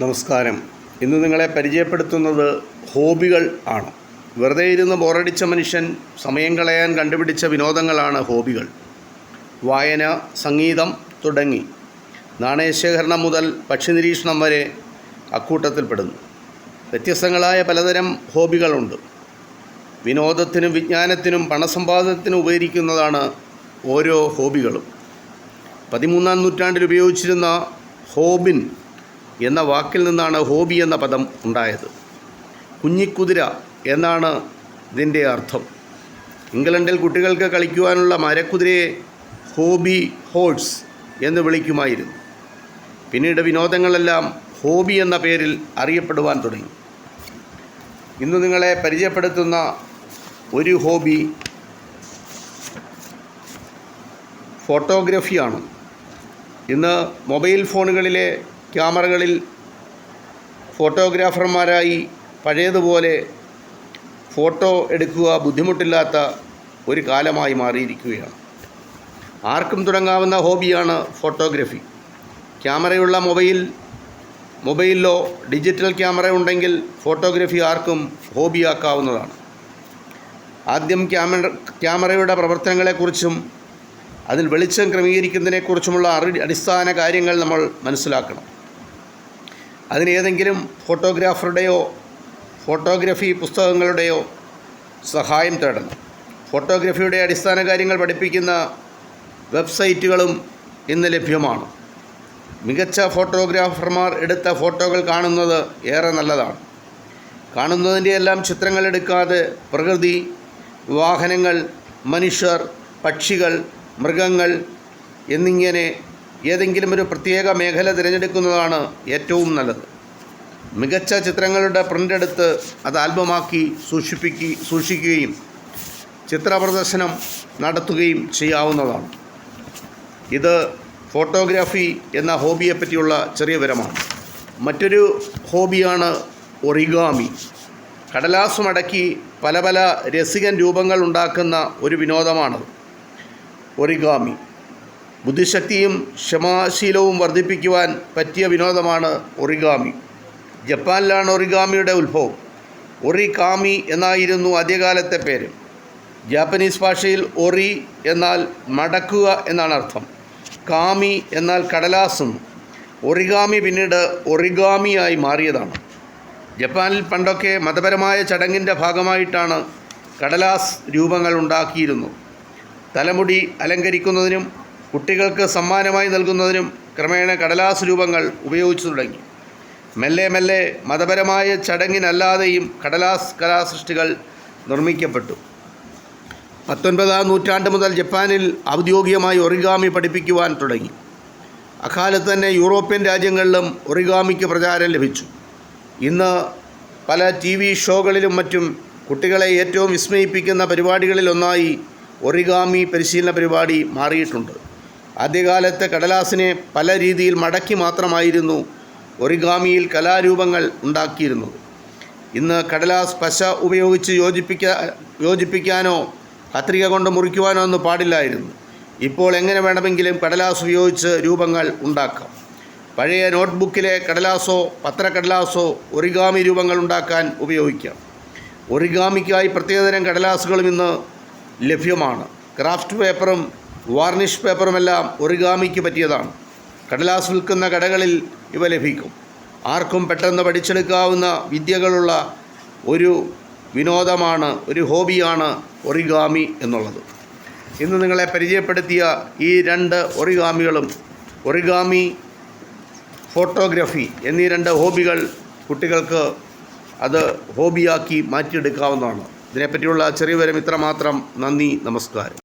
നമസ്കാരം. ഇന്ന് നിങ്ങളെ പരിചയപ്പെടുത്തുന്നത് ഹോബികൾ ആണ്. വെറുതെ ഇരുന്ന് ബോറടിച്ച മനുഷ്യൻ സമയം കളയാൻ കണ്ടുപിടിച്ച വിനോദങ്ങളാണ് ഹോബികൾ. വായന സംഗീതം തുടങ്ങി. നാണയശേഖരണം മുതൽ പക്ഷി നിരീക്ഷണം വരെ അക്കൂട്ടത്തിൽപ്പെടുന്നു വ്യത്യസ്തങ്ങളായ പലതരം ഹോബികളുണ്ട്. വിനോദത്തിനും വിജ്ഞാനത്തിനും പണസമ്പാദനത്തിനും ഉപകരിക്കുന്നതാണ് ഓരോ ഹോബികളും. പതിമൂന്നാം നൂറ്റാണ്ടിൽ ഉപയോഗിച്ചിരുന്ന ഹോബിൻ എന്ന വാക്കിൽ നിന്നാണ് ഹോബി എന്ന പദം ഉണ്ടായത്. കുഞ്ഞിക്കുതിര എന്നാണ് ഇതിന്റെ അർത്ഥം. ഇംഗ്ലണ്ടിൽ കുട്ടികൾക്ക് കളിക്കുവാനുള്ള മരക്കുതിരയെ ഹോബി ഹോഴ്സ് എന്ന് വിളിക്കുമായിരുന്നു. പിന്നീട് വിനോദങ്ങളെല്ലാം ഹോബി എന്ന പേരിൽ അറിയപ്പെടുവാൻ തുടങ്ങി. ഇന്ന് നിങ്ങളെ പരിചയപ്പെടുത്തുന്ന ഒരു ഹോബി ഫോട്ടോഗ്രഫിയാണ്. ഇന്ന് മൊബൈൽ ഫോണുകളിലെ ക്യാമറകളിൽ ഫോട്ടോഗ്രാഫർമാരായി പഴയതുപോലെ ഫോട്ടോ എടുക്കുക ബുദ്ധിമുട്ടില്ലാത്ത ഒരു കാലമായി മാറിയിരിക്കുകയാണ്. ആർക്കും തുടങ്ങാവുന്ന ഹോബിയാണ് ഫോട്ടോഗ്രഫി. ക്യാമറയുള്ള മൊബൈൽ മൊബൈലിലോ ഡിജിറ്റൽ ക്യാമറ ഉണ്ടെങ്കിൽ ഫോട്ടോഗ്രഫി ആർക്കും ഹോബിയാക്കാവുന്നതാണ്. ആദ്യം ക്യാമറ ക്യാമറയുടെ പ്രവർത്തനങ്ങളെക്കുറിച്ചും അതിൽ വെളിച്ചം ക്രമീകരിക്കുന്നതിനെക്കുറിച്ചുമുള്ള അടിസ്ഥാന കാര്യങ്ങൾ നമ്മൾ മനസ്സിലാക്കണം. അതിന് ഏതെങ്കിലും ഫോട്ടോഗ്രാഫറുടെയോ ഫോട്ടോഗ്രഫി പുസ്തകങ്ങളുടെയോ സഹായം തേടണം. ഫോട്ടോഗ്രഫിയുടെ അടിസ്ഥാന കാര്യങ്ങൾ പഠിപ്പിക്കുന്ന വെബ്സൈറ്റുകളും ഇന്ന് ലഭ്യമാണ്. മികച്ച ഫോട്ടോഗ്രാഫർമാർ എടുത്ത ഫോട്ടോകൾ കാണുന്നത് ഏറെ നല്ലതാണ്. കാണുന്നതിന്റെ എല്ലാം ചിത്രങ്ങൾ എടുക്കാതെ പ്രകൃതി വാഹനങ്ങൾ മനുഷ്യർ പക്ഷികൾ മൃഗങ്ങൾ എന്നിങ്ങനെ ഏതെങ്കിലും ഒരു പ്രത്യേക മേഖല തിരഞ്ഞെടുക്കുന്നതാണ് ഏറ്റവും നല്ലത്. മികച്ച ചിത്രങ്ങളുടെ പ്രിന്റ് എടുത്ത് അത് ആൽബമാക്കി സൂക്ഷിപ്പിക്കുക സൂക്ഷിക്കുകയും ചിത്രപ്രദർശനം നടത്തുകയും ചെയ്യാവുന്നതാണ്. ഇത് ഫോട്ടോഗ്രാഫി എന്ന ഹോബിയെ പറ്റിയുള്ള ചെറിയ വിവരമാണ്. മറ്റൊരു ഹോബിയാണ് ഒറിഗാമി. കടലാസ് മടക്കി പല പല രസികൻ രൂപങ്ങൾ ഉണ്ടാക്കുന്ന ഒരു വിനോദമാണത്. ഒറിഗാമി. ബുദ്ധിശക്തിയും ക്ഷമാശീലവും വർദ്ധിപ്പിക്കുവാൻ പറ്റിയ വിനോദമാണ് ഒറിഗാമി. ജപ്പാനിലാണ് ഒറിഗാമിയുടെ ഉത്ഭവം. ഒറികാമി എന്നായിരുന്നു ആദ്യകാലത്തെ പേര്. ജാപ്പനീസ് ഭാഷയിൽ ഒറി എന്നാൽ മടക്കുക എന്നാണ് അർത്ഥം. കാമി എന്നാൽ കടലാസും. ഒറിഗാമി പിന്നീട് ഒറിഗാമിയായി മാറിയതാണ്. ജപ്പാനിൽ പണ്ടൊക്കെ മതപരമായ ചടങ്ങിന്റെ ഭാഗമായിട്ടാണ് കടലാസ് രൂപങ്ങൾ ഉണ്ടാക്കിയിരുന്നത്. തലമുടി അലങ്കരിക്കുന്നതിനും കുട്ടികൾക്ക് സമ്മാനമായി നൽകുന്നതിനും ക്രമേണ കടലാസ് രൂപങ്ങൾ ഉപയോഗിച്ചു തുടങ്ങി. മെല്ലെ മെല്ലെ മതപരമായ ചടങ്ങിനല്ലാതെയും കടലാസ് കലാസൃഷ്ടികൾ നിർമ്മിക്കപ്പെട്ടു. പത്തൊൻപതാം നൂറ്റാണ്ട് മുതൽ ജപ്പാനിൽ ഔദ്യോഗികമായി ഒറിഗാമി പഠിപ്പിക്കുവാൻ തുടങ്ങി. അക്കാലത്ത് തന്നെ യൂറോപ്യൻ രാജ്യങ്ങളിലും ഒറിഗാമിക്ക് പ്രചാരം ലഭിച്ചു. ഇന്ന് പല ടി വി ഷോകളിലും മറ്റും കുട്ടികളെ ഏറ്റവും വിസ്മയിപ്പിക്കുന്ന പരിപാടികളിലൊന്നായി ഒറിഗാമി പരിശീലന പരിപാടി മാറിയിട്ടുണ്ട്. ആദ്യകാലത്ത് കടലാസിനെ പല രീതിയിൽ മടക്കി മാത്രമായിരുന്നു ഒറിഗാമിയിൽ കലാരൂപങ്ങൾ ഉണ്ടാക്കിയിരുന്നത് ഇന്ന് കടലാസ് പശ ഉപയോഗിച്ച് യോജിപ്പിക്കാ യോജിപ്പിക്കാനോ കത്രിക കൊണ്ട് മുറിക്കുവാനോ ഒന്നും പാടില്ലായിരുന്നു. ഇപ്പോൾ എങ്ങനെ വേണമെങ്കിലും കടലാസ് ഉപയോഗിച്ച് രൂപങ്ങൾ ഉണ്ടാക്കാം. പഴയ നോട്ട്ബുക്കിലെ കടലാസോ പത്രക്കടലാസോ ഒറിഗാമി രൂപങ്ങൾ ഉണ്ടാക്കാൻ ഉപയോഗിക്കാം. ഒറിഗാമിക്കായി പ്രത്യേകതരം കടലാസുകളും ഇന്ന് ലഭ്യമാണ്. ക്രാഫ്റ്റ് പേപ്പറും വാർണിഷ് പേപ്പറുമെല്ലാം ഒറിഗാമിക്ക് പറ്റിയതാണ്. കടലാസ് വിൽക്കുന്ന കടകളിൽ ഇവ ലഭിക്കും. ആർക്കും പെട്ടെന്ന് പഠിച്ചെടുക്കാവുന്ന വിദ്യകളുള്ള ഒരു വിനോദമാണ് ഒരു ഹോബിയാണ് ഒറിഗാമി എന്നുള്ളത്. ഇന്ന് നിങ്ങളെ പരിചയപ്പെടുത്തിയ ഈ രണ്ട് ഒറിഗാമികളും ഒറിഗാമി ഫോട്ടോഗ്രഫി എന്നീ രണ്ട് ഹോബികൾ കുട്ടികൾക്ക് അത് ഹോബിയാക്കി മാറ്റിയെടുക്കാവുന്നതാണ്. ഇതിനെപ്പറ്റിയുള്ള ചെറിയ വിവരം ഇത്രമാത്രം. നന്ദി നമസ്കാരം.